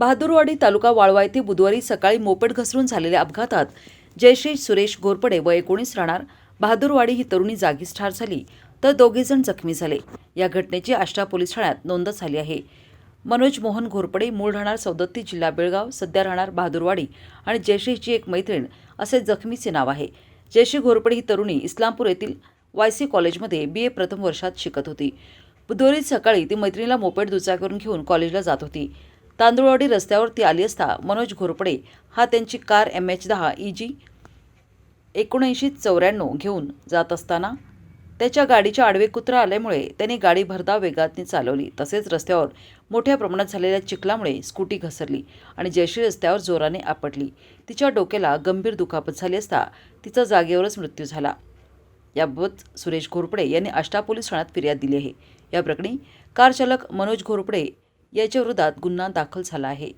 बहादूरवाडी तालुका वाळवा येथे बुधवारी सकाळी मोपेड घसरून झालेल्या अपघातात जयश्री सुरेश घोरपडे व एकोणीस राहणार. बहादूरवाडी ही तरुणी जागीच ठार झाली तर दोघेजण जखमी झाले. या घटनेची आष्टा पोलीस ठाण्यात नोंद झाली आहे. मनोज मोहन घोरपडे मूळ राहणार सौदत्ती जिल्हा बेळगाव सध्या राहणार बहादूरवाडी आणि जयश्रीची एक मैत्रीण असे जखमीचे नाव आहे. जयश्री घोरपडे ही तरुणी इस्लामपूर येथील वायसी कॉलेजमध्ये बी ए प्रथम वर्षात शिकत होती. बुधवारी सकाळी ती मैत्रिणीला मोपेड दुचाकीवरून घेऊन कॉलेजला जात होती. तांदूळवाडी रस्त्यावरती आली असता मनोज घोरपडे हा त्यांची कार एम एच दहा ई जी एकोणऐंशी चौऱ्याण्णव घेऊन जात असताना त्याच्या गाडीच्या आडवे कुत्रा आल्यामुळे त्यांनी गाडी भरधाव वेगातनी चालवली. तसेच रस्त्यावर मोठ्या प्रमाणात झालेल्या चिखलामुळे स्कूटी घसरली आणि जयश्री रस्त्यावर जोराने आपटली. तिच्या डोक्याला गंभीर दुखापत झाली असता तिचा जागेवरच मृत्यू झाला. याबाबत सुरेश घोरपडे यांनी आष्टा पोलीस ठाण्यात फिर्याद दिली आहे. या प्रकरणी कारचालक मनोज घोरपडे याच्या विरोधात गुन्हा दाखल झाला आहे.